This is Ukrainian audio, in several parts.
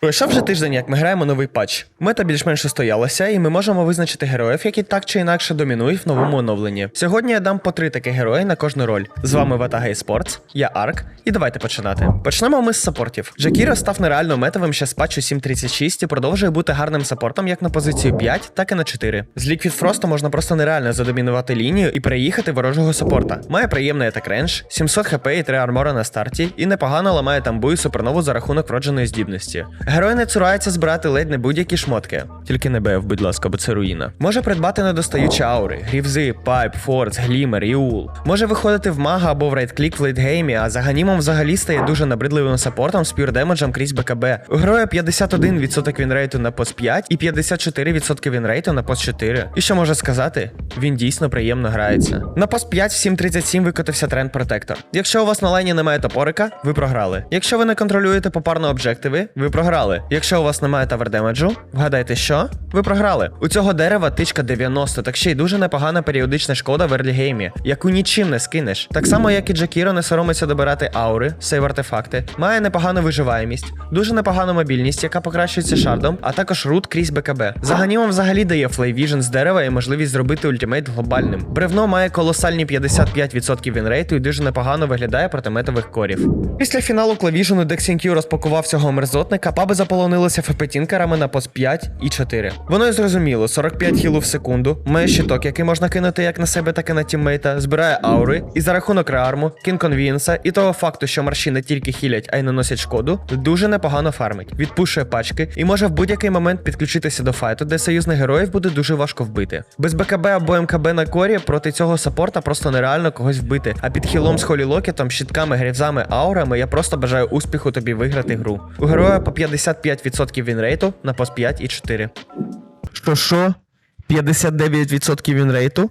Пройшов вже тиждень, як ми граємо новий патч. Мета більш-менш устоялася, і ми можемо визначити героїв, які так чи інакше домінують в новому оновленні. Сьогодні я дам по три такі герої на кожну роль. З вами Ватага Esports, я Арк, і давайте починати. Почнемо ми з саппортів. Джакіро став нереально метовим ще з патчу 7.36 і продовжує бути гарним саппортом як на позицію 5, так і на 4. З Liquid Frost можна просто нереально задомінувати лінію і переїхати ворожого саппорта. Має приємний атак рендж, 700 хп і 3 армора на старті, і непогано ламає тамбу і супернову за рахунок вродженої здібності. Герой не цурається збирати ледь не будь-які шмотки. Тільки не БФ, будь ласка, бо це руїна. Може придбати недостаючі аури, грівзи, пайп, форс, глімер і ул. Може виходити в мага або в рейдклік в лейтгеймі, а за ганімом взагалі стає дуже набридливим саппортом з пюр демеджем крізь БКБ. У героя 51% вінрейту на пост 5 і 54% вінрейту на пост 4. І що можна сказати? Він дійсно приємно грається. На пост 5 в 7.37 викотився тренд протектор. Якщо у вас на лайні немає топорика, ви програли. Якщо ви не контролюєте попарно об'єктиви, ви програли. Якщо у вас немає тавердемеджу, вгадайте що? Ви програли. У цього дерева тичка 90, так ще й дуже непогана періодична шкода в ерлігеймі, яку нічим не скинеш. Так само, як і Джакіро не соромиться добирати аури, сейв артефакти, має непогану виживаємість, дуже непогану мобільність, яка покращується шардом, а також рут крізь БКБ. Заганімом взагалі дає флейвіжн з дерева і можливість зробити ультимейт глобальним. Бревно має колосальні 55% вінрейту і дуже непогано виглядає проти метових корів. Після фіналу клавіжену Дексінкю розпакував цього мерзотника, паби заполонилися фепетінкерами на пост 5 і 4. Воно й зрозуміло, 45 хілу в секунду, має щиток, який можна кинути як на себе, так і на тіммейта, збирає аури, і за рахунок реарму, кінконвієнса і того факту, що марші не тільки хілять, а й наносять шкоду, дуже непогано фармить, відпушує пачки і може в будь-який момент підключитися до файту, де союзних героїв буде дуже важко вбити. Без БКБ або МКБ на корі проти цього саппорта просто нереально когось вбити. А під хілом з холілокетом, щитками, грівзами, аурами я просто бажаю успіху тобі виграти гру. У героя по 55% вінрейту на пост 5 і 4. Що що? 59% вінрейту?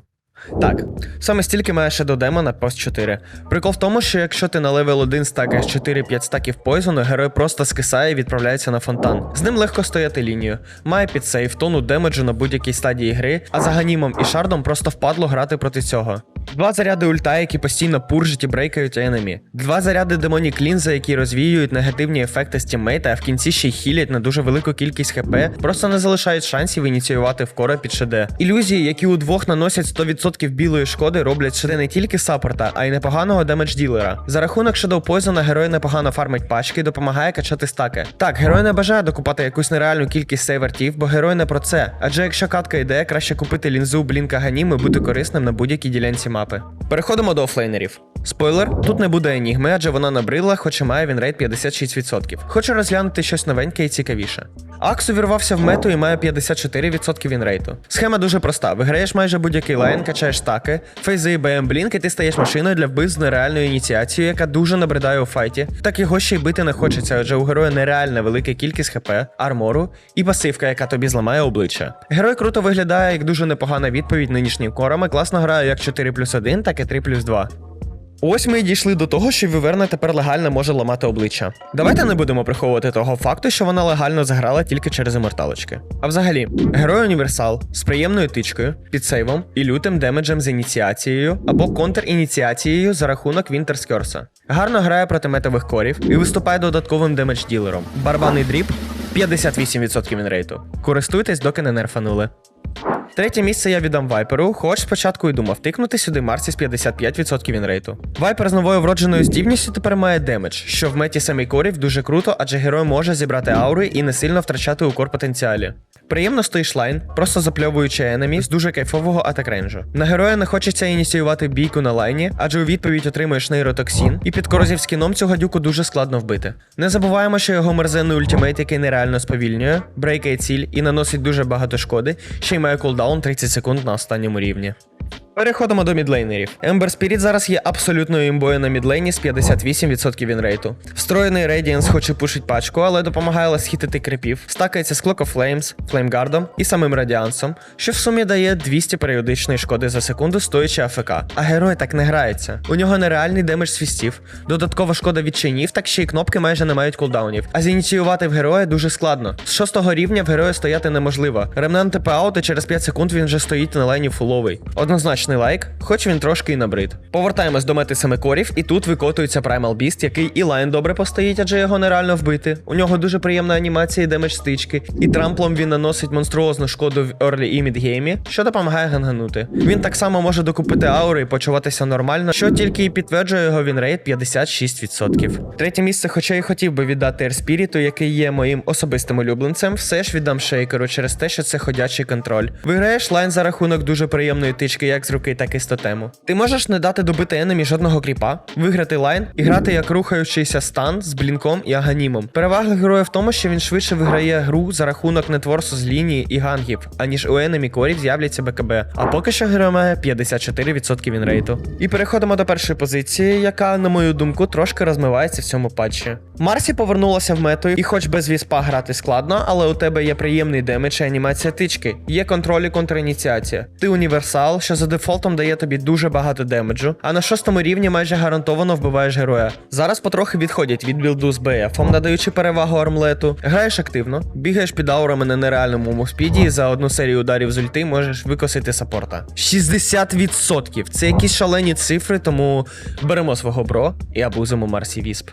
Так, саме стільки має Shadow Demon на пост 4. Прикол в тому, що якщо ти на левел 1 стакаєш 4-5 стаків пойзону, герой просто скисає і відправляється на фонтан. З ним легко стояти лінію. Має підсейв, тону демеджу на будь-якій стадії гри, а за ганімом і шардом просто впадло грати проти цього. Два заряди ульта, які постійно пуржать і брейкають енемі. Два заряди демоні клінза, які розвіюють негативні ефекти з тіммейта, а в кінці ще й хілять на дуже велику кількість хп, просто не залишають шансів ініціювати вкора під ШД. Ілюзії, які удвох наносять 100% білої шкоди, роблять сюди не тільки саппорта, а й непоганого демедж ділера. За рахунок Shadow Poison герой непогано фармить пачки допомагає качати стаки. Так, герой не бажає докупати якусь нереальну кількість сейвертів, бо герой не про це. Адже якщо катка йде, краще купити лінзу блінка ганім і бути корисним на будь-якій ділянці мапи. Переходимо до офлейнерів. Спойлер, тут не буде енігми, адже вона набридла, і має вінрейт 56%. Хочу розглянути щось новеньке і цікавіше. Акс увірвався в мету і має 54% вінрейту. Схема дуже проста: виграєш майже будь-який лайн, качаєш стаки, фейзи, БМ блінк, і ти стаєш машиною для вбив з нереальною ініціацією, яка дуже набридає у файті. Так його ще й бити не хочеться, адже у героя нереальна велика кількість хп, армору і пасивка, яка тобі зламає обличчя. Герой круто виглядає як дуже непогана відповідь нинішнім корами. Класно грає як 4 плюс 1, так і 3 плюс 2. Ось ми і дійшли до того, що Віверна тепер легально може ламати обличчя. Давайте не будемо приховувати того факту, що вона легально заграла тільки через іморталочки. А взагалі, герой універсал з приємною тичкою, підсейвом і лютим демеджем з ініціацією або контр-ініціацією за рахунок Вінтерскерса. Гарно грає проти метових корів і виступає додатковим демедж ділером. Барбаний дріб 58% вінрейту. Користуйтесь, доки не нерфанули. Третє місце я віддам Вайперу, хоч спочатку і думав тикнути сюди Марсі з 55% вінрейту. Вайпер з новою вродженою здібністю тепер має демедж, що в меті семейкорів дуже круто, адже герой може зібрати аури і не сильно втрачати укор потенціалі. Приємно стоїш лайн, просто запльовуючи енемі з дуже кайфового атак-рейнджу. На героя не хочеться ініціювати бійку на лайні, адже у відповідь отримуєш нейротоксин, і під корозівськіном цю гадюку дуже складно вбити. Не забуваємо, що його мерзенний ультимейт, який нереально сповільнює, брейкає ціль і наносить дуже багато шкоди, ще й має кулдаун 30 секунд на останньому рівні. Переходимо до мідлейнерів. Ember Spirit зараз є абсолютною імбою на мідлейні з 58% вінрейту. Встроєний Radiance хоч і пушить пачку, але допомагає ласхітити крипів. Стакається з Clock of Flames, Флеймгардом і самим Радіансом, що в сумі дає 200 періодичної шкоди за секунду, стоячи АФК. А герой так не грається. У нього нереальний демедж свістів, додаткова шкода від чайнів, так ще й кнопки майже не мають кулдаунів. А зініціювати в героя дуже складно. З шостого рівня в героя стояти неможливо. Ремнант ТП аут і через 5 секунд він вже стоїть на лайні фуловий. Однозначно. Смачний лайк, хоч він трошки і набрид. Повертаємось до мети семи корів, і тут викотується Primal Beast, який і лайн добре постоїть, адже його нереально вбити. У нього дуже приємна анімація і демедж стички, і трамплом він наносить монструозну шкоду в early і мідгеймі, що допомагає ганганути. Він так само може докупити аури і почуватися нормально, що тільки і підтверджує його вінрейт 56%. Третє місце, хоча і хотів би віддати Ерспіріту, який є моїм особистим улюбленцем, все ж віддам шейкеру через те, що це ходячий контроль. Виграєш лайн за рахунок дуже приємної тички, як з руки, так і з тотему. Ти можеш не дати добити енемі жодного кріпа, виграти лайн і грати як рухаючийся стан з блінком і аганімом. Перевага героя в тому, що він швидше виграє гру за рахунок нетворсу з лінії і гангів, аніж у енемі корів з'являться БКБ. А поки що герой має 54% вінрейту. І переходимо до першої позиції, яка, на мою думку, трошки розмивається в цьому патчі. Марсі повернулася в мету, і хоч без віспа грати складно, але у тебе є приємний демедж і анімація тички, є контроль і контраініціація. Ти універсал, що за дефолтом дає тобі дуже багато демеджу, а на шостому рівні майже гарантовано вбиваєш героя. Зараз потрохи відходять від білду з БФом, надаючи перевагу армлету. Граєш активно, бігаєш під аурами на нереальному мовспіді, і за одну серію ударів з ульти можеш викосити саппорта. 60%! Це якісь шалені цифри, тому беремо свого бро і абузимо Марсі Вісп.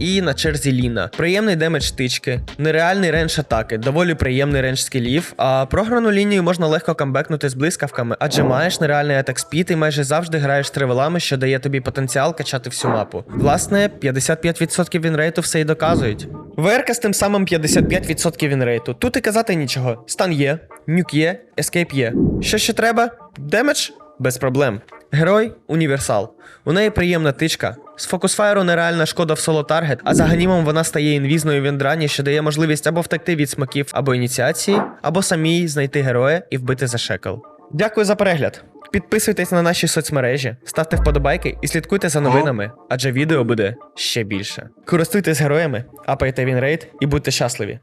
І на черзі Ліна. Приємний демедж тички, нереальний рендж атаки, доволі приємний рендж скілів. А програну лінію можна легко камбекнути з блискавками, адже маєш нереальний атак спід і майже завжди граєш тривелами, що дає тобі потенціал качати всю мапу. Власне, 55% вінрейту все й доказують. ВРК з тим самим 55% вінрейту. Тут і казати нічого. Стан є, нюк є, ескейп є. Що ще треба? Демедж? Без проблем. Герой універсал. У неї приємна тичка. З фокусфайру нереальна шкода в соло таргет, а за ганімом вона стає інвізною в індрані, що дає можливість або втекти від смаків або ініціації, або самій знайти героя і вбити за шекел. Дякую за перегляд. Підписуйтесь на наші соцмережі, ставте вподобайки і слідкуйте за новинами, адже відео буде ще більше. Користуйтесь героями, апайте вінрейт і будьте щасливі.